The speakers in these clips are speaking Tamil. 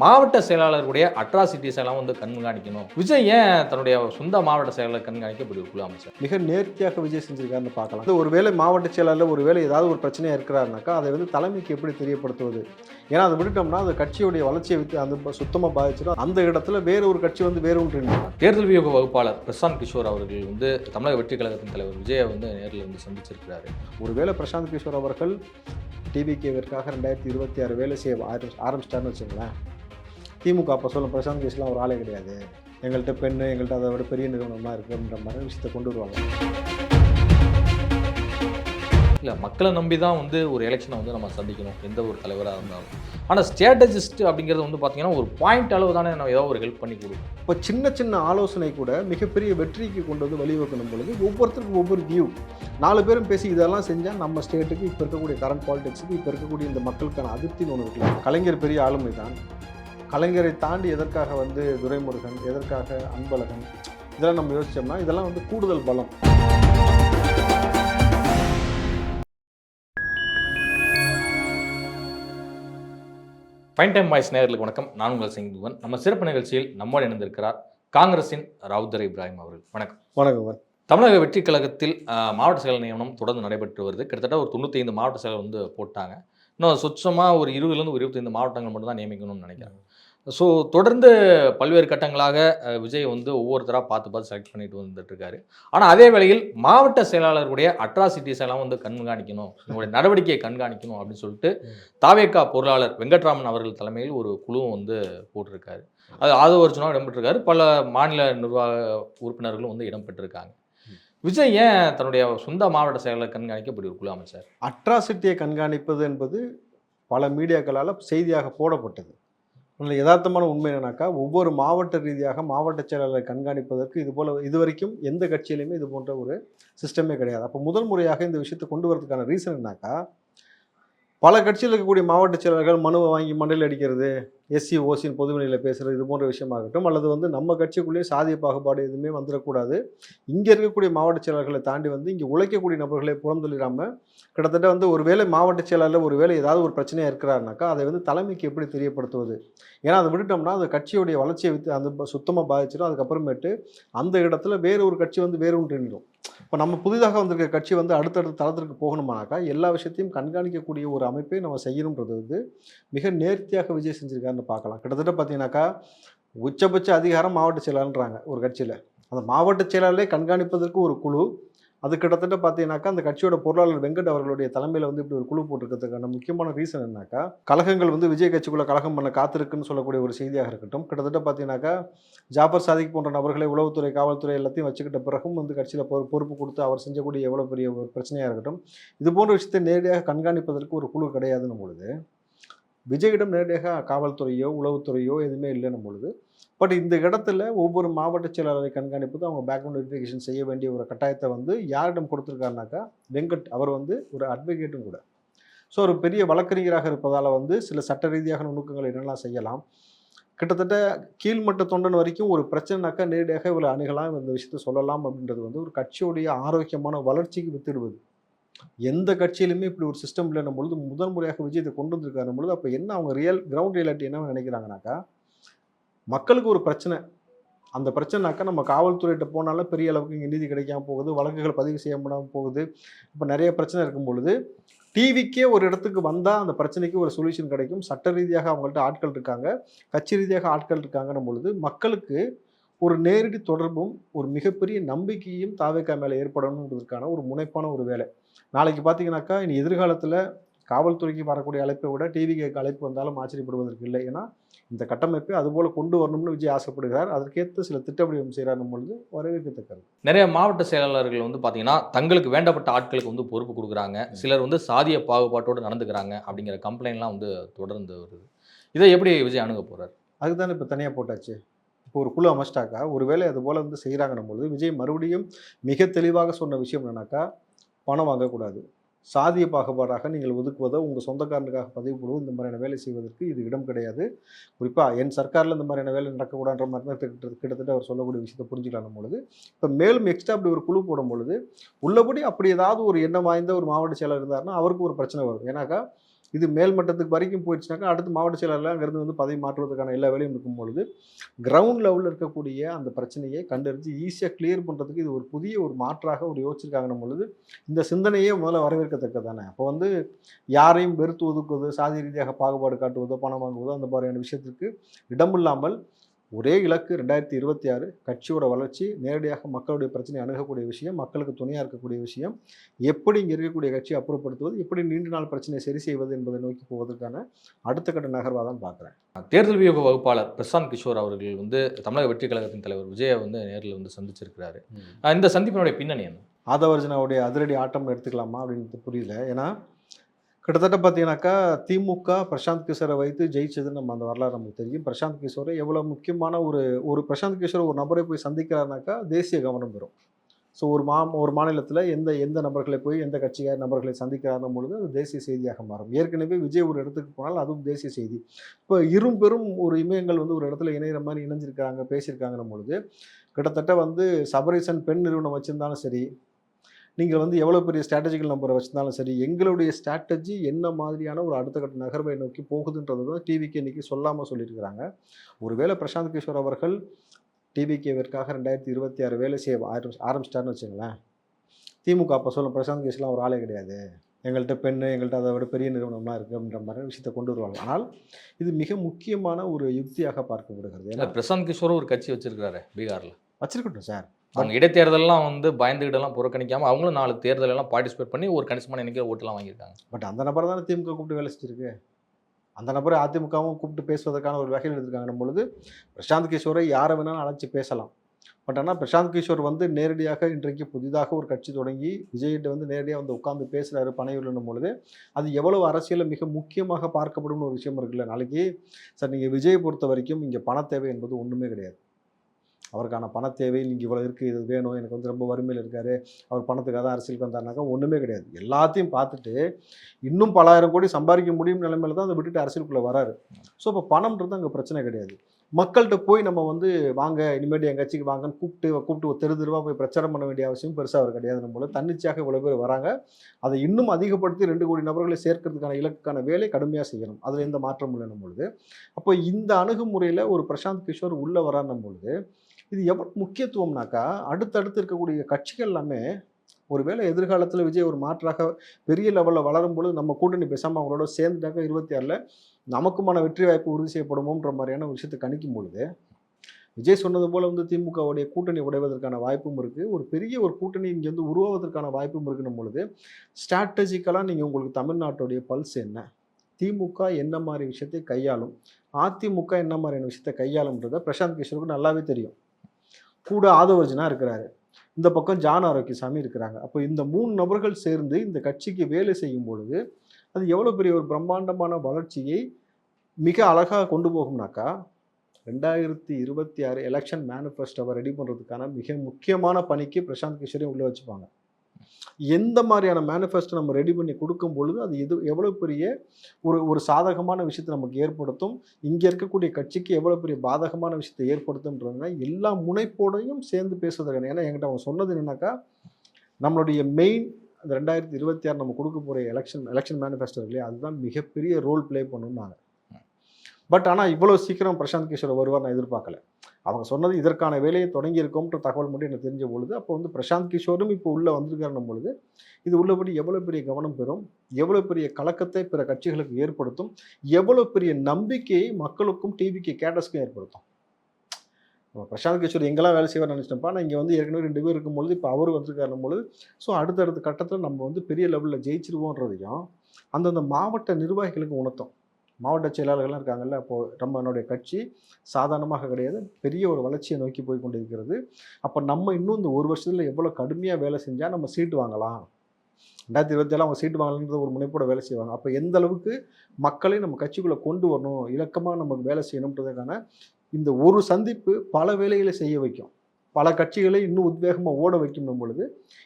மாவட்ட செயலாளருடைய அட்ராசிட்டிஸ் எல்லாம் வந்து கண்காணிக்கணும். விஜய் ஏன் தன்னுடைய சொந்த மாவட்ட செயலாளர் கண்காணிக்க இப்படி குழு அமைச்சர்? மிக நேர்த்தியாக விஜய் செஞ்சிருக்காருன்னு பார்க்கலாம். ஒருவேளை மாவட்ட செயலாளர் ஒருவேளை ஏதாவது ஒரு பிரச்சனையாக இருக்கிறாருனாக்கா அதை வந்து தலைமைக்கு எப்படி தெரியப்படுத்துவது? ஏன்னா அதை விட்டுட்டோம்னா அந்த கட்சியுடைய வளர்ச்சியை விட்டு அந்த சுத்தமாக பாதிச்சிடும். அந்த இடத்துல வேற ஒரு கட்சி வந்து வேற ஒன்று. தேர்தல் வியூக வகுப்பாளர் பிரசாந்த் கிஷோர் அவர்கள் வந்து தமிழக வெற்றி கழகத்தின் தலைவர் விஜயை வந்து நேரில் வந்து சந்திச்சிருக்கிறாரு. ஒருவேளை பிரசாந்த் கிஷோர் அவர்கள் டிவிகேவிற்காக ரெண்டாயிரத்தி இருபத்தி ஆறு வேலை செய்ய ஆரம் ஆரம்பிச்சிட்டாருன்னு வச்சுங்களேன். திமுக அப்போ சொல்லும் பிரசாந்த் கிஷோர்லாம் ஒரு ஆளே கிடையாது. எங்கள்கிட்ட பெண்ணு எங்கள்கிட்ட அதை விட பெரிய நிறுவனமாக இருக்குன்ற மாதிரி விஷயத்தை கொண்டு வருவாங்க. இல்லை மக்களை நம்பி தான் வந்து ஒரு எலெக்ஷனை வந்து நம்ம சந்திக்கணும் எந்த ஒரு தலைவராக இருந்தாலும். ஆனால் ஸ்ட்ராட்டஜிஸ்ட் அப்படிங்கிறது வந்து பார்த்தீங்கன்னா ஒரு பாயிண்ட் அளவு தானே நம்ம ஏதோ ஒரு ஹெல்ப் பண்ணி கொடுக்கும். இப்போ சின்ன சின்ன ஆலோசனை கூட மிகப்பெரிய வெற்றிக்கு கொண்டு வந்து வழிவகுக்கணும் பொழுது ஒவ்வொருத்தருக்கும் ஒவ்வொரு வியூ நாலு பேரும் பேசி இதெல்லாம் செஞ்சால் நம்ம ஸ்டேட்டுக்கு இப்போ இருக்கக்கூடிய கரண்ட் பாலிடிக்ஸுக்கு இப்போ இருக்கக்கூடிய இந்த மக்களுக்கான அதிருப்தின்னு ஒன்று இருக்குல்ல. கலைஞர் பெரிய ஆளுமை தான் கலைஞரை தாண்டி எதற்காக வந்து துரைமுருகன் எதற்காக அன்பழகன்? இதெல்லாம் நம்ம யோசிச்சோம்னா இதெல்லாம் வந்து கூடுதல் பலம். ஃபைன் டைம் வாய்ஸ் நேயர்களுக்கு வணக்கம். நான் உங்கள் சிங்குவன். நம்ம சிறப்பு நிகழ்ச்சியில் நம்மோடு இணைந்திருக்கிறார் காங்கிரசின் ரவுதர் இப்ராஹிம் அவர்கள். வணக்கம். வணக்கம் தமிழக வெற்றி கழகத்தில் மாவட்ட செயலர் நியமனம் தொடர்ந்து நடைபெற்று வருது. கிட்டத்தட்ட ஒரு தொண்ணூற்றி ஐந்து மாவட்ட செயலர் வந்து போட்டாங்க. இன்னும் சொச்சமாக ஒரு இருபதுலேருந்து ஒரு இருபத்தைந்து மாவட்டங்கள் மட்டும் தான் நியமிக்கணும்னு நினைக்கிறேன். ஸோ தொடர்ந்து பல்வேறு கட்டங்களாக விஜய் வந்து ஒவ்வொருத்தராக பார்த்து பார்த்து செலக்ட் பண்ணிட்டு வந்துட்டு இருக்காரு ஆனால் அதே வேளையில் மாவட்ட செயலாளருடைய அட்ராசிட்டிஸ் எல்லாம் வந்து கண்காணிக்கணும். உங்களுடைய நடவடிக்கையை கண்காணிக்கணும் அப்படின்னு சொல்லிட்டு தாவேக்கா பொருளாளர் வெங்கட்ராமன் அவர்கள் தலைமையில் ஒரு குழுவும் வந்து போட்டிருக்காரு. அது ஆதவ அர்ஜுனாவும் இடம்பெற்றிருக்காரு. பல மாநில நிர்வாக உறுப்பினர்களும் வந்து இடம்பெற்றிருக்காங்க. விஜய் ஏன் தன்னுடைய சொந்த மாவட்ட செயலாளர் கண்காணிக்க இப்படி ஒரு குழு அமைச்சார். அட்ராசிட்டியை கண்காணிப்பது என்பது பல மீடியாக்களால் செய்தியாக போடப்பட்டது. அதில் யதார்த்தமான உண்மை என்னன்னாக்கா ஒவ்வொரு மாவட்ட ரீதியாக மாவட்ட செயலாளரை கண்காணிப்பதற்கு இது போல இதுவரைக்கும் எந்த கட்சியிலையுமே இது போன்ற ஒரு சிஸ்டமே கிடையாது. அப்போ முதல் முறையாக இந்த விஷயத்தை கொண்டு வரதுக்கான ரீசன் என்னாக்கா பல கட்சியில் இருக்கக்கூடிய மாவட்ட செயலாளர்கள் மனுவை வாங்கி மண்டையில் அடிக்கிறது எஸ்சி ஓசின் பொதுவெளியில் பேசுகிறது இது போன்ற விஷயமாகட்டும் அல்லது வந்து நம்ம கட்சிக்குள்ளேயே சாதிய பாகுபாடு எதுவுமே வந்துடக்கூடாது. இங்கே இருக்கக்கூடிய மாவட்ட செயலாளர்களை தாண்டி வந்து இங்கே உழைக்கக்கூடிய நபர்களை புறந்தள்ளிடாமல் கிட்டத்தட்ட வந்து ஒரு வேளை மாவட்ட செயலாளர் ஒரு வேலை ஏதாவது ஒரு பிரச்சனையாக இருக்கிறாருனாக்கா அதை வந்து தலைமைக்கு எப்படி தெரியப்படுத்துவது? ஏன்னா அதை விட்டுட்டோம்னா அந்த கட்சியுடைய வளர்ச்சியை வித்து அந்த சுத்தமாக பாதிச்சிடும். அதுக்கப்புறமேட்டு அந்த இடத்துல வேறு ஒரு கட்சி வந்து வேறு ஒன்று நின்றும் இப்போ நம்ம புதிதாக வந்திருக்க கட்சி வந்து அடுத்தடுத்த தளத்திற்கு போகணுமானாக்கா எல்லா விஷயத்தையும் கண்காணிக்கக்கூடிய ஒரு அமைப்பை நம்ம செய்யணுன்றது வந்து மிக நேர்த்தியாக விஜய் செஞ்சுருக்காருன்னு பார்க்கலாம். கிட்டத்தட்ட பார்த்தீங்கன்னாக்கா உச்சபட்ச அதிகாரம் மாவட்ட செயலாளர்ன்றாங்க ஒரு கட்சியில். அந்த மாவட்ட செயலாளரை கண்காணிப்பதற்கு ஒரு குழு அது கிட்டத்தட்ட பார்த்தீங்கன்னாக்கா அந்த கட்சியோட பொருளாளர் வெங்கட் அவர்களுடைய தலைமையில் வந்து இப்படி ஒரு குழு போட்டிருக்கிறதுக்கான முக்கியமான ரீசன் என்னன்னாக்கா கழகங்கள் வந்து விஜய் கட்சிக்குள்ளே கழகம் பண்ண காத்திருக்குன்னு சொல்லக்கூடிய ஒரு செய்தியாக இருக்கட்டும். கிட்டத்தட்ட பார்த்தீங்கன்னாக்கா ஜாபர் சாதிக் போன்ற நபர்களை உளவுத்துறை காவல்துறை எல்லாத்தையும் வச்சுக்கிட்ட பிறகும் வந்து கட்சியில் பொறு பொறுப்பு கொடுத்து அவர் செஞ்சக்கூடிய எவ்வளோ பெரிய ஒரு பிரச்சனையாக இருக்கட்டும். இது போன்ற விஷயத்தை நேரடியாக கண்காணிப்பதற்கு ஒரு குழு கிடையாதுன்னும் பொழுது விஜயிடம் நேரடியாக காவல்துறையோ உளவுத்துறையோ எதுவுமே இல்லைன்னும் பொழுது பட் இந்த இடத்துல ஒவ்வொரு மாவட்ட செயலாளரை கண்காணிப்பது அவங்க பேக்ரவுண்ட் வெரிஃபிகேஷன் செய்ய வேண்டிய ஒரு கட்டாயத்தை வந்து யாரிடம் கொடுத்துருக்காருனாக்கா வெங்கட் அவர் வந்து ஒரு அட்வொகேட்டும் கூட. ஸோ ஒரு பெரிய வழக்கறிஞராக இருப்பதால் வந்து சில சட்ட ரீதியாக நுணுக்கங்கள் என்னெல்லாம் செய்யலாம். கிட்டத்தட்ட கீழ்மட்ட தொண்டன் வரைக்கும் ஒரு பிரச்சனைனாக்கா நேரடியாக இவ்வளோ அணுகலாம் இந்த விஷயத்த சொல்லலாம் அப்படின்றது வந்து ஒரு கட்சியுடைய ஆரோக்கியமான வளர்ச்சிக்கு வித்துடுவது. எந்த கட்சியிலுமே இப்படி ஒரு சிஸ்டம் இல்லைன்னும் பொழுது முதல் முறையாக விஜயத்தை கொண்டு வந்திருக்காரு பொழுது அப்போ என்ன அவங்க ரியல் கிரவுண்ட் ரியாலிட்டி என்ன நினைக்கிறாங்கனாக்கா மக்களுக்கு ஒரு பிரச்சனை. அந்த பிரச்சனைனாக்கா நம்ம காவல்துறையிட்ட போனாலும் பெரிய அளவுக்கு இங்கே நீதி கிடைக்காம போகுது வழக்குகள் பதிவு செய்ய முடியாமல் போகுது. இப்போ நிறைய பிரச்சனை இருக்கும் பொழுது டிவிக்கே ஒரு இடத்துக்கு வந்தால் அந்த பிரச்சனைக்கு ஒரு சொல்யூஷன் கிடைக்கும். சட்ட ரீதியாக அவங்கள்ட்ட ஆட்கள் இருக்காங்க. கட்சி ரீதியாக ஆட்கள் இருக்காங்கன்னும் பொழுது மக்களுக்கு ஒரு நேரடி தொடர்பும் ஒரு மிகப்பெரிய நம்பிக்கையும் தாவேக்கா மேலே ஏற்படணுன்றதுக்கான ஒரு முனைப்பான ஒரு வேலை. நாளைக்கு பார்த்தீங்கன்னாக்கா இனி எதிர்காலத்தில் காவல்துறைக்கு வரக்கூடிய அழைப்பை விட டிவிக்கு அழைப்பு வந்தாலும் ஆச்சரியப்படுவதற்கு இல்லை. ஏன்னா இந்த கட்டமைப்பை அதுபோல் கொண்டு வரணும்னு விஜய் ஆசைப்படுகிறார். அதற்கேற்ற சில திட்டவடிவம் செய்கிறாரும் பொழுது வரவேற்கத்தக்கது. நிறைய மாவட்ட செயலாளர்கள் வந்து பார்த்தீங்கன்னா தங்களுக்கு வேண்டப்பட்ட ஆட்களுக்கு வந்து பொறுப்பு கொடுக்குறாங்க. சிலர் வந்து சாதிய பாகுபாட்டோடு நடந்துக்கிறாங்க அப்படிங்கிற கம்ப்ளைண்ட்லாம் வந்து தொடர்ந்து வருது. இதை எப்படி விஜய் அணுக போறார்? அதுக்கு தானே இப்போ தனியாக போட்டாச்சு. இப்போ ஒரு குழு அமைச்சிட்டாக்கா ஒருவேளை அது போல் வந்து செய்கிறாங்கன்னும் பொழுது விஜய் மறுபடியும் மிக தெளிவாக சொன்ன விஷயம் என்னன்னாக்கா பணம் வாங்கக்கூடாது. சாதிய பாகுபாடாக நீங்கள் ஒதுக்குவதோ உங்கள் சொந்தக்காரனுக்காக பதிவு இந்த மாதிரியான வேலை செய்வதற்கு இது இடம் கிடையாது. குறிப்பாக என் சர்க்காரில் இந்த மாதிரியான வேலை நடக்கக்கூடாதுன்ற மாதிரி தான் கிட்ட- கிட்டத்தட்ட அவர் சொல்லக்கூடிய விஷயத்தை புரிஞ்சுக்கலாம் பொழுது. இப்போ மேலும் எக்ஸ்ட்ரா அப்படி ஒரு குழு போடும் பொழுது உள்ளபடி அப்படி ஏதாவது ஒரு எண்ணம் வாய்ந்த ஒரு மாவட்ட செயலர் இருந்தாருன்னா அவருக்கு ஒரு பிரச்சனை வரும். ஏன்னாக்கா இது மேல்மட்டத்துக்கு வரைக்கும் போயிடுச்சுனாக்கா அடுத்து மாவட்ட செயலாளர் அங்கேருந்து வந்து பதவி மாற்றுவதற்கான எல்லா வேலையும் இருக்கும் பொழுது கிரவுண்ட் லெவலில் இருக்கக்கூடிய அந்த பிரச்சனையை கண்டறிஞ்சு ஈஸியாக கிளியர் பண்ணுறதுக்கு இது ஒரு புதிய ஒரு மாற்றாக ஒரு யோசிச்சிருக்காங்கன்னும் பொழுது இந்த சிந்தனையே முதல்ல வரவேற்கத்தக்கதானே. அப்போ வந்து யாரையும் வெறுத்து ஒதுக்குவது சாதி ரீதியாக பாகுபாடு காட்டுவதோ பணம் வாங்குவதோ அந்த மாதிரியான விஷயத்திற்கு இடமில்லாமல் ஒரே இலக்கு ரெண்டாயிரத்தி இருபத்தி ஆறு கட்சியோட வளர்ச்சி நேரடியாக மக்களுடைய பிரச்சனை அணுகக்கூடிய விஷயம் மக்களுக்கு துணையாக இருக்கக்கூடிய விஷயம் எப்படி இங்கே இருக்கக்கூடிய கட்சியை அப்புறப்படுத்துவது எப்படி நீண்ட நாள் பிரச்சனையை சரி செய்வது என்பதை நோக்கி போவதற்கான அடுத்த கட்ட நகர்வாக தான் பார்க்குறேன். தேர்தல் வியூக வகுப்பாளர் பிரசாந்த் கிஷோர் அவர்கள் வந்து தமிழக வெற்றி கழகத்தின் தலைவர் விஜயை வந்து நேரில் வந்து சந்திச்சிருக்கிறாரு. இந்த சந்திப்பினுடைய பின்னணி என்ன? ஆதவர்ஜனாவுடைய அதிரடி ஆட்டம் எடுத்துக்கலாமா அப்படின்றது புரியல. ஏன்னா கிட்டத்தட்ட பார்த்தீங்கன்னாக்கா திமுக பிரசாந்த் கிஷோரை வைத்து ஜெயிச்சதுன்னு நம்ம அந்த வரலாறு நமக்கு தெரியும். பிரசாந்த் கிஷோரை எவ்வளோ முக்கியமான ஒரு ஒரு பிரசாந்த் கிஷோர் ஒரு நபரை போய் சந்திக்கிறாருனாக்கா தேசிய கவனம் பெறும். ஸோ ஒரு மா ஒரு மாநிலத்தில் எந்த எந்த நபர்களை போய் எந்த கட்சியார் நபர்களை சந்திக்கிறாங்க பொழுது அது தேசிய செய்தியாக மாறும். ஏற்கனவே விஜய் ஒரு இடத்துக்கு போனால் அதுவும் தேசிய செய்தி. இப்போ இரும் பெரும் ஒரு இமயங்கள் வந்து ஒரு இடத்துல இணையிற மாதிரி இணைஞ்சிருக்காங்க பேசியிருக்காங்கன்னும் பொழுது கிட்டத்தட்ட வந்து சபரீசன் பெண் நிறுவனம் வச்சுருந்தாலும் சரி நீங்கள் வந்து எவ்வளோ பெரிய ஸ்ட்ராட்டஜிக்கல் நம்பரை வச்சிருந்தாலும் சரி எங்களுடைய ஸ்ட்ராட்டஜி என்ன மாதிரியான ஒரு அடுத்த கட்ட நகர்வை நோக்கி போகுதுன்றது தான் டிவிக்கு இன்றைக்கி சொல்லாமல் சொல்லியிருக்கிறாங்க. ஒருவேளை பிரசாந்த் கிஷோர் அவர்கள் டிவிகேவிற்காக ரெண்டாயிரத்தி இருபத்தி ஆறு வேலை செய்ய ஆரம் ஆரம்பிச்சிட்டாருன்னு வச்சுங்களேன். திமுக அப்போ சொல்லும் பிரசாந்த் கிஷோர்லாம் ஒரு ஆளே கிடையாது. எங்கள்கிட்ட பெண்ணு எங்கள்கிட்ட அதை விட பெரிய நிறுவனம்லாம் இருக்குது அப்படின்ற மாதிரி விஷயத்தை கொண்டு வருவாங்க. ஆனால் இது மிக முக்கியமான ஒரு யுக்தியாக பார்க்கப்படுகிறது. ஏன்னா பிரசாந்த் கிஷோரும் ஒரு கட்சி வச்சிருக்காரு பீகார்ல. வச்சிருக்கட்டும் சார். அவங்க இடைத்தேர்தலெல்லாம் வந்து பயந்துகிட்டெல்லாம் புறக்கணிக்காம அவங்களும் நாலு தேர்தல் எல்லாம் பார்ட்டிசிபேட் பண்ணி ஒரு கணிசமான எண்ணிக்கை ஓட்டுலாம் வாங்கியிருக்காங்க. பட் அந்த நபரை தானே திமுக கூப்பிட்டு வேலை செஞ்சிருக்கு? அந்த நபரை அதிமுகவும் கூப்பிட்டு பேசுவதற்கான ஒரு வகையில் எடுத்திருக்காங்கன்னும் பொழுது பிரசாந்த் கிஷோரை யாரை வேணாலும் அழைச்சி பேசலாம். பட் ஆனால் பிரசாந்த் கிஷோர் வந்து நேரடியாக இன்றைக்கு புதிதாக ஒரு கட்சி தொடங்கி விஜய்கிட்ட வந்து நேரடியாக வந்து உட்காந்து பேசுகிறாரு பனையூர்னும் பொழுது அது எவ்வளவு அரசியலில் மிக முக்கியமாக பார்க்கப்படும் ஒரு விஷயம் இருக்குல்ல நாளைக்கு சார் நீங்கள் விஜயை பொறுத்த வரைக்கும் இங்கே பண தேவை என்பது ஒன்றுமே கிடையாது. அவருக்கான பண தேவை நீங்கள் இவ்வளோ இருக்குது இது வேணும் எனக்கு வந்து ரொம்ப வறுமையில் இருக்காரு அவர் பணத்துக்காக தான் அரசியலுக்கு வந்தாருனாக்கா ஒன்றுமே கிடையாது. எல்லாத்தையும் பார்த்துட்டு இன்னும் பலாயிரம் கோடி சம்பாதிக்க முடியும் நிலைமையில தான் அதை விட்டுட்டு அரசியலுக்குள்ளே வராரு. ஸோ இப்போ பணம்ன்றது அங்கே பிரச்சனை கிடையாது. மக்கள்கிட்ட போய் நம்ம வந்து வாங்க இனிமேட்டு என் கட்சிக்கு வாங்கன்னு கூப்பிட்டு கூப்பிட்டு ஒரு தெரு தெருவாக போய் பிரச்சாரம் பண்ண வேண்டிய அவசியம் பெருசாக அவர் கிடையாது நம்மள. தன்னிச்சையாக இவ்வளோ பேர் வராங்க. அதை இன்னும் அதிகப்படுத்தி ரெண்டு கோடி நபர்களை சேர்க்கறதுக்கான இலக்குக்கான வேலை கடுமையாக செய்யணும். அதில் எந்த மாற்றம் இல்லைன்னும் பொழுது அப்போ இந்த அணுகுமுறையில் ஒரு பிரசாந்த் கிஷோர் உள்ளே வரான்னும் பொழுது இது எவ்வளோ முக்கியத்துவம்னாக்கா அடுத்தடுத்து இருக்கக்கூடிய கட்சிகள் எல்லாமே ஒருவேளை எதிர்காலத்தில் விஜய் ஒரு மாற்றாக பெரிய லெவலில் வளரும் பொழுது நம்ம கூட்டணி பேசாமல் அவங்களோட சேர்ந்துட்டாக்க இருபத்தி ஆறில் நமக்குமான வெற்றி வாய்ப்பு உறுதி செய்யப்படுமோன்ற மாதிரியான விஷயத்தை கணிக்கும் பொழுது விஜய் சொன்னது போல் வந்து திமுகவுடைய கூட்டணி உடைவதற்கான வாய்ப்பும் இருக்குது ஒரு பெரிய ஒரு கூட்டணி இங்கே வந்து உருவாவதற்கான வாய்ப்பும் இருக்குன்னும் பொழுது ஸ்ட்ராட்டஜிக்கலாக நீங்கள் உங்களுக்கு தமிழ்நாட்டுடைய பல்ஸ் என்ன? திமுக என்ன மாதிரி விஷயத்தை கையாளும்? அதிமுக என்ன மாதிரியான விஷயத்தை கையாளும்ன்றத பிரசாந்த் கிஷோருக்கு நல்லாவே தெரியும். கூட ஆதவர்ஜனா இருக்கிறாரு. இந்த பக்கம் ஜான் ஆரோக்கியசாமி இருக்கிறாங்க. அப்போ இந்த மூணு நபர்கள் சேர்ந்து இந்த கட்சிக்கு வேலை செய்யும் பொழுது அது எவ்வளோ பெரிய ஒரு பிரம்மாண்டமான வளர்ச்சியை மிக அழகாக கொண்டு போகும்னாக்கா ரெண்டாயிரத்தி இருபத்தி ஆறு எலெக்ஷன் மேனிஃபெஸ்டோவை ரெடி பண்ணுறதுக்கான மிக முக்கியமான பணிக்கு பிரசாந்த் கிஷோரையும் உள்ளே வச்சுப்பாங்க. எந்த மாதிரியான மேனிஃபெஸ்டோ நம்ம ரெடி பண்ணி கொடுக்கும் பொழுது அது எது எவ்வளோ பெரிய ஒரு ஒரு சாதகமான விஷயத்தை நமக்கு ஏற்படுத்தும்? இங்கே இருக்கக்கூடிய கட்சிக்கு எவ்வளோ பெரிய பாதகமான விஷயத்தை ஏற்படுத்தும்ன்றதுனா எல்லா முனைப்போடையும் சேர்ந்து பேசுவதற்கான ஏன்னா என்கிட்ட அவங்க சொன்னது என்னன்னாக்கா நம்மளுடைய மெயின் அந்த ரெண்டாயிரத்தி இருபத்தி ஆறு நம்ம கொடுக்க போகிற எலெக்ஷன் எலெக்ஷன் மேனிஃபெஸ்டோ இல்லையா? அதுதான் மிகப்பெரிய ரோல் ப்ளே பண்ணுன்னாங்க பட் ஆனால் இவ்வளோ சீக்கிரம் பிரசாந்த் கிஷோர் வருவார் நான் எதிர்பார்க்கல. அவங்க சொன்னது இதற்கான வேலையை தொடங்கி இருக்கோம்ன்ற தகவல் மட்டும் எனக்கு தெரிஞ்ச பொழுது அப்போ வந்து பிரசாந்த் கிஷோரும் இப்போ உள்ளே வந்திருக்காருன்னும் பொழுது இது உள்ளபடி எவ்வளோ பெரிய கவனம் பெறும்? எவ்வளோ பெரிய கலக்கத்தை பிற கட்சிகளுக்கு ஏற்படுத்தும்? எவ்வளோ பெரிய நம்பிக்கையை மக்களுக்கும் டிவிக்கு கேட்டஸ்க்கும் ஏற்படுத்தும்? பிரசாந்த் கிஷோர் எங்கெல்லாம் வேலை செய்வார் நினச்சிட்டப்பா நான் இங்கே வந்து ஏற்கனவே ரெண்டு பேர் இருக்கும்பொழுது இப்போ அவர் வந்திருக்காருன்னும் பொழுது ஸோ அடுத்தடுத்த கட்டத்தில் நம்ம வந்து பெரிய லெவலில் ஜெயிச்சிருவோன்றதையும் அந்தந்த மாவட்ட நிர்வாகிகளுக்கு உணர்த்தும். மாவட்ட செயலாளர்கள்லாம் இருக்காங்கல்ல அப்போது நம்மளுடைய கட்சி சாதாரணமாக கிடையாது பெரிய ஒரு வளர்ச்சியை நோக்கி போய் கொண்டிருக்கிறது. அப்போ நம்ம இன்னும் இந்த ஒரு வருஷத்தில் எவ்வளோ கடுமையாக வேலை செஞ்சால் நம்ம சீட்டு வாங்கலாம்? ரெண்டாயிரத்தி இருபத்தி ஏழு அவங்க சீட்டு வாங்கலன்றது ஒரு முனைப்போட வேலை செய்வாங்க. அப்போ எந்த அளவுக்கு மக்களை நம்ம கட்சிக்குள்ளே கொண்டு வரணும் இலக்கமாக நமக்கு வேலை செய்யணுன்றதுக்கான இந்த ஒரு சந்திப்பு பல வேலைகளை செய்ய வைக்கும். பல கட்சிகளை இன்னும் உத்வேகமாக ஓட வைக்கும் பொழுது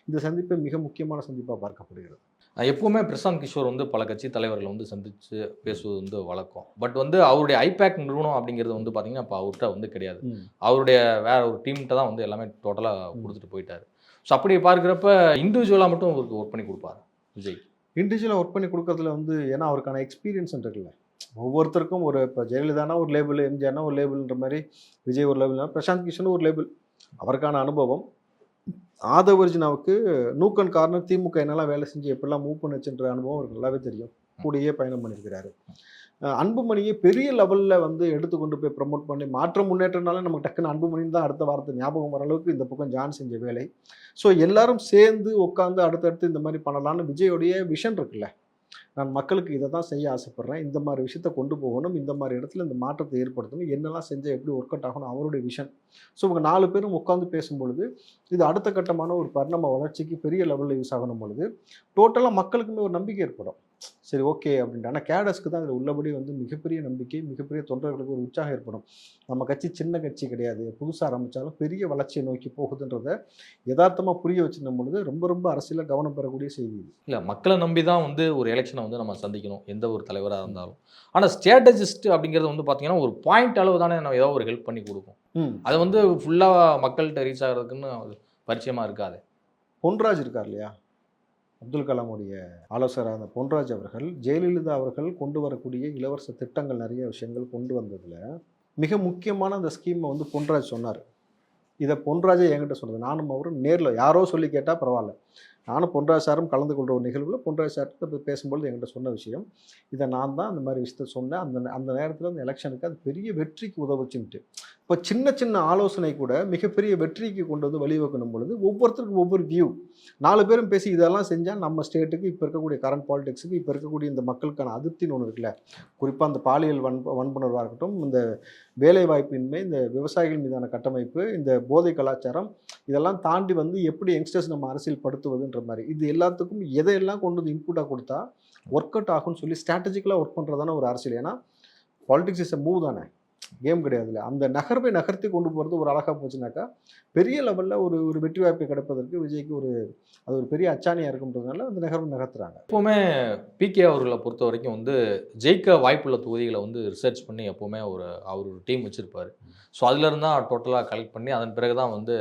இந்த சந்திப்பு மிக முக்கியமான சந்திப்பாக பார்க்கப்படுகிறது. எப்பவுமே பிரசாந்த் கிஷோர் வந்து பல கட்சி தலைவர்களை வந்து சந்திச்சு பேசுவது வந்து வழக்கம். பட் வந்து அவருடைய ஐபேக் நிறுவனம் அப்படிங்கிறது வந்து பார்த்தீங்கன்னா இப்போ அவர்கிட்ட வந்து கிடையாது. அவருடைய வேற ஒரு டீம்கிட்ட தான் வந்து எல்லாமே டோட்டலாக கொடுத்துட்டு போயிட்டாரு. ஸோ அப்படி பார்க்குறப்ப இண்டிவிஜுவலாக மட்டும் அவருக்கு ஒர்க் பண்ணி கொடுப்பாரு விஜய். இண்டிவிஜுவலாக ஒர்க் பண்ணி கொடுக்கறதுல வந்து ஏன்னா அவருக்கான எக்ஸ்பீரியன்ஸ் இருக்குல்ல ஒவ்வொருத்தருக்கும் ஒரு இப்போ ஜெயலலிதானா ஒரு லேபிள் எம்ஜிஆர்னா ஒரு லேபிள்ன்ற மாதிரி விஜய் ஒரு லேபிள்னா பிரசாந்த் கிஷன் ஒரு லேபிள் அவருக்கான அனுபவம் ஆதவர்ஜினாவுக்கு நூக்கன் கார்னர் திமுக என்னெல்லாம் வேலை செஞ்சு எப்படிலாம் மூவ் பண்ணுச்சுன்ற அனுபவம் அவருக்கு நல்லாவே தெரியும். கூடயே பயணம் பண்ணியிருக்கிறாரு. அன்புமணியை பெரிய லெவலில் வந்து எடுத்து கொண்டு போய் ப்ரமோட் பண்ணி மாற்றம் முன்னேற்றனால நமக்கு டக்குன்னு அன்புமணின்னு தான் அடுத்த வாரத்தை ஞாபகம் வர அளவுக்கு இந்த பக்கம் ஜான் செஞ்ச வேலை. ஸோ எல்லாரும் சேர்ந்து உட்காந்து அடுத்தடுத்து இந்த மாதிரி பண்ணலாம்னு விஜயோடைய விஷன் இருக்குல்ல. நான் மக்களுக்கு இதை தான் செய்ய ஆசைப்பட்றேன். இந்த மாதிரி விஷயத்த கொண்டு போகணும். இந்த மாதிரி இடத்துல இந்த மாற்றத்தை ஏற்படுத்தணும். என்னெல்லாம் செஞ்சால் எப்படி ஒர்க் அவுட் ஆகணும்? அவருடைய விஷன் ஸோ இவங்க நாலு பேரும் உட்காந்து பேசும்பொழுது இது அடுத்த கட்டமான ஒரு பரிணாம வளர்ச்சிக்கு பெரிய லெவலில் யூஸ் ஆகணும் பொழுது டோட்டலாக மக்களுக்குமே ஒரு நம்பிக்கை ஏற்படும். சரி ஓகே அப்படின்ட்டு. ஆனால் கேடஸ்க்கு தான் அதில் உள்ளபடி வந்து மிகப்பெரிய நம்பிக்கை மிகப்பெரிய தொண்டர்களுக்கு ஒரு உற்சாகம் ஏற்படும். நம்ம கட்சி சின்ன கட்சி கிடையாது. புதுசாக ஆரம்பித்தாலும் பெரிய வளர்ச்சியை நோக்கி போகுதுன்றதை யதார்த்தமாக புரிய வச்சிருந்த பொழுது ரொம்ப ரொம்ப அரசியலில் கவனம் பெறக்கூடிய செய்தி இல்லை மக்களை நம்பி தான் வந்து ஒரு எலெக்ஷனை வந்து நம்ம சந்திக்கணும் எந்த ஒரு தலைவராக இருந்தாலும். ஆனால் ஸ்ட்ராட்டஜிஸ்ட் அப்படிங்கிறது வந்து பார்த்தீங்கன்னா ஒரு பாயிண்ட் அளவு தானே நம்ம ஏதோ ஒரு ஹெல்ப் பண்ணி கொடுக்கும். அது வந்து ஃபுல்லாக மக்கள்கிட்ட ரீச் ஆகிறதுக்குன்னு பரிச்சயமாக இருக்காது. பொன்ராஜ் இருக்கார் இல்லையா? அப்துல் கலாமுடைய ஆலோசகராக அந்த பொன்ராஜ் அவர்கள் ஜெயலலிதா அவர்கள் கொண்டு வரக்கூடிய இலவச திட்டங்கள் நிறைய விஷயங்கள் கொண்டு வந்ததில் மிக முக்கியமான அந்த ஸ்கீமை வந்து பொன்ராஜ் சொன்னார். இதை பொன்ராஜே என்கிட்ட சொன்னது. நானும் அவரும் நேரில் யாரோ சொல்லி கேட்டால் பரவாயில்ல. நானும் பொன்ராஜ் சாரும் கலந்து கொள்கிற ஒரு நிகழ்வில் பொன்ராஜ் சார்கிட்ட போய் பேசும்பொழுது என்கிட்ட சொன்ன விஷயம் இதை நான் தான் அந்த மாதிரி விஷயத்த சொன்னேன். அந்த அந்த நேரத்தில் அந்த எலெக்ஷனுக்கு அது பெரிய வெற்றிக்கு உதவுச்சுன்ட்டு. இப்போ சின்ன சின்ன ஆலோசனை கூட மிகப்பெரிய வெற்றிக்கு கொண்டு வந்து வழிவகுக்கணும் பொழுது ஒவ்வொருத்தருக்கும் ஒவ்வொரு வியூ நாலு பேரும் பேசி இதெல்லாம் செஞ்சால் நம்ம ஸ்டேட்டுக்கு இப்போ இருக்கக்கூடிய கரண்ட் பாலிடிக்ஸுக்கு இப்போ இருக்கக்கூடிய இந்த மக்களுக்கான அதிருப்தின்னு ஒன்று இருக்குல்ல? குறிப்பாக அந்த பாலியல் வன் வன்புணர்வாக இருக்கட்டும் இந்த வேலை வாய்ப்பின்மை இந்த விவசாயிகள் மீதான கட்டமைப்பு இந்த போதை கலாச்சாரம் இதெல்லாம் தாண்டி வந்து எப்படி யங்ஸ்டர்ஸ் நம்ம அரசியல் படுத்துவதுன்ற மாதிரி. இது எல்லாத்துக்கும் எதையெல்லாம் கொண்டு வந்து இன்புட்டாக கொடுத்தா ஒர்க் அவுட் ஆகும்னு சொல்லி ஸ்ட்ராட்டஜிக்கலாக ஒர்க் பண்ணுறதான ஒரு அரசியல். ஏன்னா பாலிடிக்ஸ் இஸ் மூவ் தானே? கேம் கிடையாதுல்ல. அந்த நகர்வை நகர்த்தி கொண்டு போகிறது ஒரு அழகாக போச்சுனாக்கா பெரிய லெவலில் ஒரு ஒரு வெற்றி வாய்ப்பை கிடைப்பதற்கு விஜய்க்கு ஒரு அது ஒரு பெரிய அச்சாணியாக இருக்குன்றதுனால அந்த நகர்வை நகர்த்துறாங்க. எப்போவுமே பிகே அவர்களை பொறுத்த வரைக்கும் வந்து ஜெயிக்க வாய்ப்புள்ள தொகுதிகளை வந்து ரிசர்ச் பண்ணி எப்போவுமே ஒரு அவர் ஒரு டீம் வச்சுருப்பார். ஸோ அதுலேருந்து தான் டோட்டலாக கலெக்ட் பண்ணி அதன் பிறகு தான் வந்து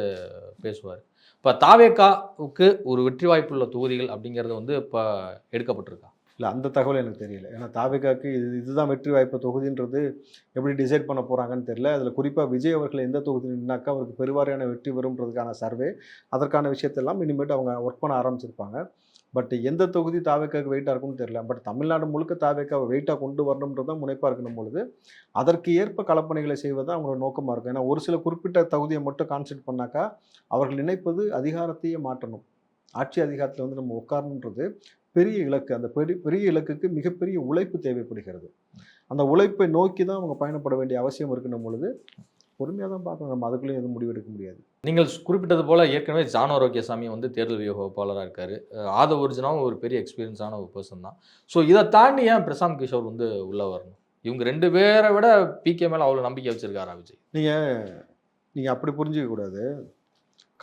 பேசுவார். இப்போ தாவேக்காவுக்கு ஒரு வெற்றி வாய்ப்புள்ள தொகுதிகள் அப்படிங்கிறது வந்து இப்போ எடுக்கப்பட்டிருக்கா? இல்லை அந்த தகவல் எனக்கு தெரியல. ஏன்னா தாவிகாக்கு இது இதுதான் வெற்றி வாய்ப்பு தொகுதின்றது எப்படி டிசைட் பண்ண போகிறாங்கன்னு தெரியல. அதில் குறிப்பாக விஜய் அவர்கள் எந்த தொகுதி நின்னாக்கா அவருக்கு பெருவாரியான வெற்றி வரும்ன்றதுக்கான சர்வே அதற்கான விஷயத்தெல்லாம் இனிமேட்டு அவங்க ஒர்க் பண்ண ஆரம்பிச்சிருப்பாங்க. பட் எந்த தொகுதி தாவேக்காவுக்கு வெயிட்டாக இருக்கும்னு தெரியல. பட் தமிழ்நாடு முழுக்க தாவேக்காவை வெயிட்டாக கொண்டு வரணுன்றது தான் முனைப்பாக இருக்கணும் பொழுது அதற்கு ஏற்ப கலப்பணிகளை செய்வது தான் அவங்களோட நோக்கமாக இருக்கும். ஏன்னா ஒரு சில குறிப்பிட்ட தகுதியை மட்டும் கான்சென்ட் பண்ணாக்கா அவர்கள் நினைப்பது அதிகாரத்தையே மாற்றணும். ஆட்சி அதிகாரத்தில் வந்து நம்ம உட்காரணுன்றது பெரிய இலக்கு அந்த பெரிய பெரிய இலக்குக்கு மிகப்பெரிய உழைப்பு தேவைப்படுகிறது. அந்த உழைப்பை நோக்கி தான் அவங்க பயணப்பட வேண்டிய அவசியம் இருக்கணும் பொழுது பொறுமையாக தான் பார்க்கணும். நம்ம அதுக்குள்ளேயும் எதுவும் முடிவெடுக்க முடியாது. நீங்கள் குறிப்பிட்டது போல் ஏற்கனவே ஜான் ஆரோக்கியசாமி வந்து தேர்தல் வியூக வகுப்பாளராக இருக்கார். ஆத ஒரிஜினாவும் ஒரு பெரிய எக்ஸ்பீரியன்ஸான ஒரு பர்சன் தான். ஸோ இதை தாண்டி ஏன் பிரசாந்த் கிஷோர் வந்து உள்ளே வரணும்? இவங்க ரெண்டு பேரை விட பிகே மேலே அவ்வளோ நம்பிக்கை வச்சிருக்காரா விஜய்? நீங்கள் நீங்கள் அப்படி புரிஞ்சிக்க கூடாது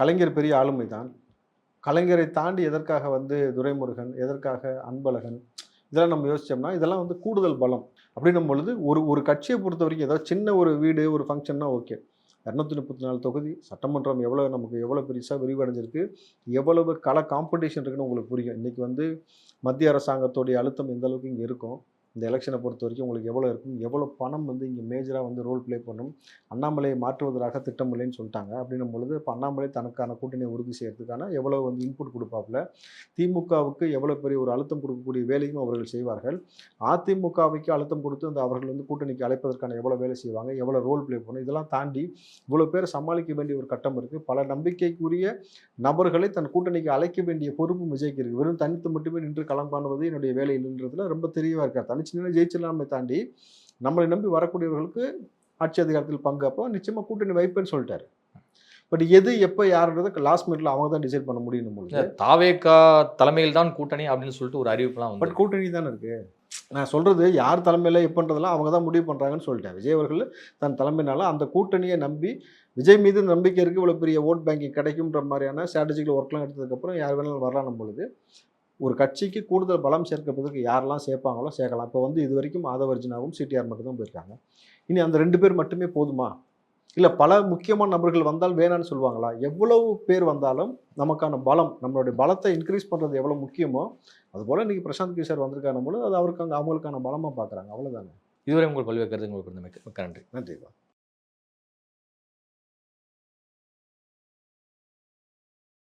கலைஞர் பெரிய ஆளுமை தான் கலைஞரை தாண்டி எதற்காக வந்து துரைமுருகன் எதற்காக அன்பழகன் இதெல்லாம் நம்ம யோசித்தோம்னா இதெல்லாம் வந்து கூடுதல் பலம். அப்படின்னும் பொழுது ஒரு ஒரு கட்சியை பொறுத்த வரைக்கும் ஏதாவது சின்ன ஒரு வீடு ஒரு ஃபங்க்ஷன்னா ஓகே. இரநூத்தி முப்பத்தி நாலு தொகுதி சட்டமன்றம் எவ்வளோ நமக்கு எவ்வளோ பெருசாக விரிவடைஞ்சிருக்கு எவ்வளவு கல காம்படிஷன் இருக்குன்னு உங்களுக்கு புரியும். இன்றைக்கி வந்து மத்திய அரசாங்கத்தோடைய அழுத்தம் எந்த அளவுக்கு இங்கே இருக்கும்? இந்த எலெக்ஷனை பொறுத்த வரைக்கும் உங்களுக்கு எவ்வளோ இருக்கும்? எவ்வளோ பணம் வந்து இங்கே மேஜராக வந்து ரோல் ப்ளே பண்ணும்? அண்ணாமலையை மாற்றுவதற்காக திட்டமில்லைன்னு சொல்லிட்டாங்க. அப்படின்னும் பொழுது இப்போ அண்ணாமலை தனக்கான கூட்டணியை உறுதி செய்கிறதுக்கான எவ்வளோ வந்து இன்புட் கொடுப்பாப்புல? திமுகவுக்கு எவ்வளோ பெரிய ஒரு அழுத்தம் கொடுக்கக்கூடிய வேலையும் அவர்கள் செய்வார்கள். அதிமுகவுக்கு அழுத்தம் கொடுத்து அந்த அவர்கள் வந்து கூட்டணிக்கு அழைப்பதற்கான எவ்வளோ வேலை செய்வாங்க? எவ்வளோ ரோல் ப்ளே பண்ணும்? இதெல்லாம் தாண்டி இவ்வளோ பேர் சமாளிக்க வேண்டிய ஒரு கட்டம் இருக்குது பல நம்பிக்கைக்குரிய நபர்களை தன் கூட்டணிக்கு அழைக்க வேண்டிய பொறுப்பு விஜய்க்கு இருக்குது வெறும் தனித்து மட்டுமே நின்று களம் காணுவது என்னுடைய வேலை நின்றதுல ரொம்ப தெரியவாக இருக்கார். தனிச்சு நின்று ஜெயிச்சிடலாமே தாண்டி நம்மளை நம்பி வரக்கூடியவர்களுக்கு ஆட்சி அதிகாரத்தில் பங்கு. அப்போ நிச்சயமாக கூட்டணி வைப்பேன்னு சொல்லிட்டாரு. பட் எது எப்போ யாருன்றது லாஸ்ட் மினிட்ல அவங்க தான் டிசைட் பண்ண முடியும் பொழுது. தாவேக்கா தலைமையில் தான் கூட்டணி அப்படின்னு சொல்லிட்டு ஒரு அறிவிப்புலாம் பட் கூட்டணி தானே இருக்கு. நான் சொல்றது யார் தலைமையில் எப்பன்றதெல்லாம் அவங்க தான் முடிவு பண்ணுறாங்கன்னு சொல்லிட்டேன் விஜய் அவர்கள் தன் தலைமையினால அந்த கூட்டணியை நம்பி விஜய் மீது நம்பிக்கை இருக்குது இவ்வளோ பெரிய ஓட் பேங்கிங் கிடைக்கும்ன்ற மாதிரியான ஸ்ட்ராட்டஜிக்கல் ஒர்க்லாம் எடுத்ததுக்கப்புறம் யார் வேணாலும் வரலாம் பொழுது. ஒரு கட்சிக்கு கூடுதல் பலம் சேர்க்கிறதுக்கு யாரெல்லாம் சேர்ப்பாங்களோ சேர்க்கலாம். இப்போ வந்து இது வரைக்கும் ஆதவர்ஜினாவும் சிடிஆர் மட்டும் தான் போயிருக்காங்க. இனி அந்த ரெண்டு பேர் மட்டுமே போதுமா? இல்லை பல முக்கியமான நபர்கள் வந்தால் வேணான்னு சொல்லுவாங்களா? எவ்வளவு பேர் வந்தாலும் நமக்கான பலம் நம்மளுடைய பலத்தை இன்க்ரீஸ் பண்ணுறது எவ்வளோ முக்கியமோ அதுபோல் இன்னைக்கு பிரசாந்த் கிஷோர் வந்திருக்கான போது அது அவருக்கு அங்கே அவங்களுக்கான பலமாக பார்க்குறாங்க அவ்வளோதானே இதுவரை உங்கள் பல்வேறு கொடுத்தமைக்கு மிக்க நன்றி. நன்றிப்பா.